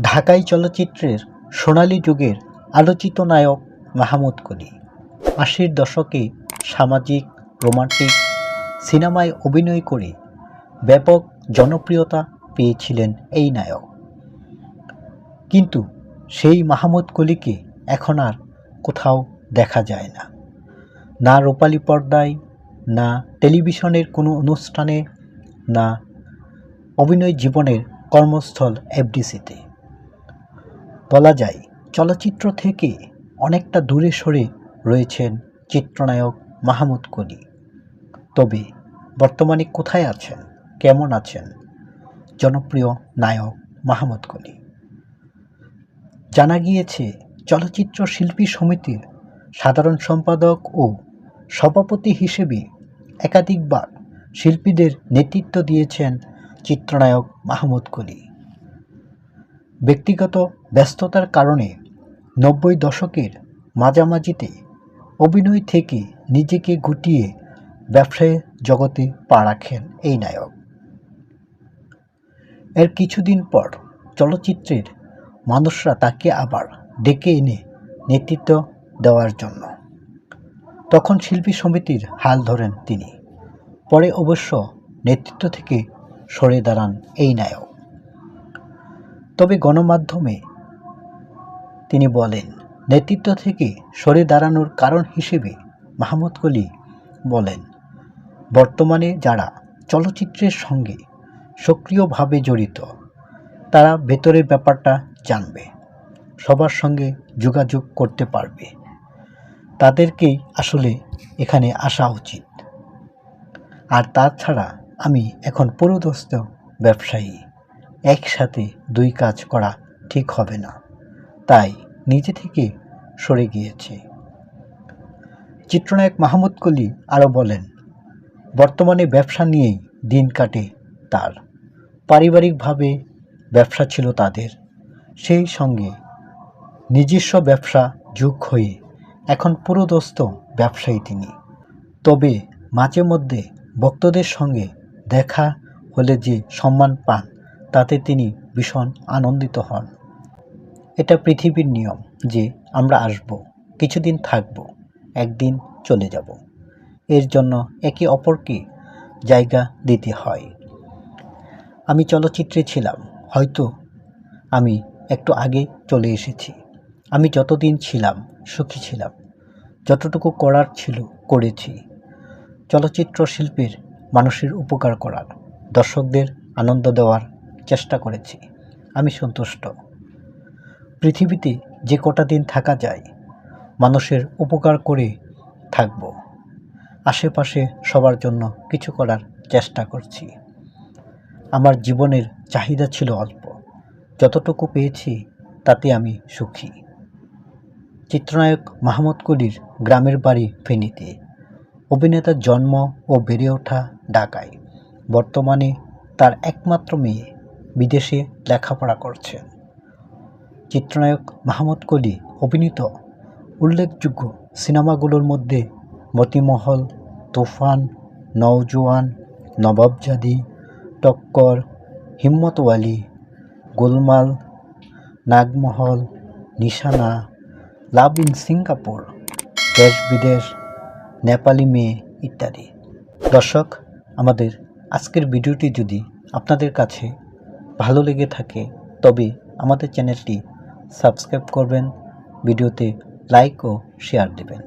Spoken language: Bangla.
ঢাকাই চলচ্চিত্রের সোনালী যুগের আলোচিত নায়ক মাহমুদ কলি আশির দশকে সামাজিক, রোমান্টিক সিনেমায় অভিনয় করে ব্যাপক জনপ্রিয়তা পেয়েছিলেন এই নায়ক। কিন্তু সেই মাহমুদ কলিকে এখন আর কোথাও দেখা যায় না। না রূপালী পর্দায়, না টেলিভিশনের কোনো অনুষ্ঠানে, না অভিনয় জীবনের কর্মস্থল এফডিসিতে। বলা যায়, চলচ্চিত্র থেকে অনেকটা দূরে সরে রয়েছেন চিত্রনায়ক মাহমুদ কলি। তবে বর্তমানে কোথায় আছেন, কেমন আছেন? জনপ্রিয় নায়ক মাহমুদ কলি। জানা গিয়েছে, চলচ্চিত্র শিল্পী সমিতির সাধারণ সম্পাদক ও সভাপতি হিসেবে একাধিকবার শিল্পীদের নেতৃত্ব দিয়েছেন চিত্রনায়ক মাহমুদ কলি। ব্যক্তিগত ব্যস্ততার কারণে নব্বই দশকের মাঝামাঝিতে অভিনয় থেকে নিজেকে গুটিয়ে ব্যবসায় জগতে পা রাখেন এই নায়ক। এর কিছুদিন পর চলচ্চিত্রের মানুষরা তাকে আবার ডেকে এনে নেতৃত্ব দেওয়ার জন্য। তখন শিল্পী সমিতির হাল ধরেন তিনি। পরে অবশ্য নেতৃত্ব থেকে সরে দাঁড়ান এই নায়ক। তবে গণমাধ্যমে তিনি বলেন, নেতৃত্ব থেকে সরে দাঁড়ানোর কারণ হিসেবে মাহমুদ কলি বলেন, বর্তমানে যারা চলচ্চিত্রের সঙ্গে সক্রিয়ভাবে জড়িত, তারা ভেতরের ব্যাপারটা জানবে, সবার সঙ্গে যোগাযোগ করতে পারবে। তাদেরকেই আসলে এখানে আসা উচিত। আর তাছাড়া আমি এখন পুরোদস্ত ব্যবসায়ী। একসাথে দুই কাজ করা ঠিক হবে না। তাই নিজে থেকে সরে গিয়েছে। চিত্রনায়ক মাহমুদ কলি আরও বলেন, বর্তমানে ব্যবসা নিয়েই দিন কাটে তার। পারিবারিকভাবে ব্যবসা ছিল তাদের। সেই সঙ্গে নিজস্ব ব্যবসা যোগ হয়ে এখন পুরোদস্ত ব্যবসায়ী তিনি। তবে মাঝে মধ্যে ভক্তদের সঙ্গে দেখা হলে যে সম্মান পান তাতে তিনি ভীষণ আনন্দিত হন। এটা পৃথিবীর নিয়ম যে আমরা আসব, কিছুদিন থাকব, একদিন চলে যাব। এর জন্য একে অপরকে জায়গা দিতে হয়। আমি চলচ্চিত্রে ছিলাম, হয়তো আমি একটু আগে চলে এসেছি। আমি যতদিন ছিলাম, সুখী ছিলাম। যতটুকু করার ছিল, করেছি। চলচ্চিত্র শিল্পের মানুষের উপকার করার, দর্শকদের আনন্দ দেওয়ার চেষ্টা করেছি। আমি সন্তুষ্ট। পৃথিবীতে যে কটা দিন থাকা যায়, মানুষের উপকার করে থাকব। আশেপাশে সবার জন্য কিছু করার চেষ্টা করছি। আমার জীবনের চাহিদা ছিল অল্প। যতটুকু পেয়েছি, তাতে আমি সুখী। চিত্রনায়ক মাহমুদ কলির গ্রামের বাড়ি ফেনীতে। অভিনেতার জন্ম ও বেড়ে ওঠা ঢাকায়। বর্তমানে তার একমাত্র মেয়ে। বিদেশে লেখাপড়া করছেন চিত্রনায়ক মাহমুদ কলি অভিনীত উল্লেখযোগ্য সিনেমাগুলোর মধ্যে মতিমহল, তুফান, নওজোয়ান, নবাবজাদি, টক্কর, হিম্মতওয়ালি, গোলমাল, নাগমহল, নিশানা, লাভ ইন সিঙ্গাপুর, দেশ বিদেশ, নেপালি মেয়ে ইত্যাদি। দর্শক, আমাদের আজকের ভিডিওটি যদি আপনাদের কাছে ভালো লেগে থাকে তবে আমাদের চ্যানেলটি সাবস্ক্রাইব করবেন ভিডিওতে লাইক ও শেয়ার দেবেন।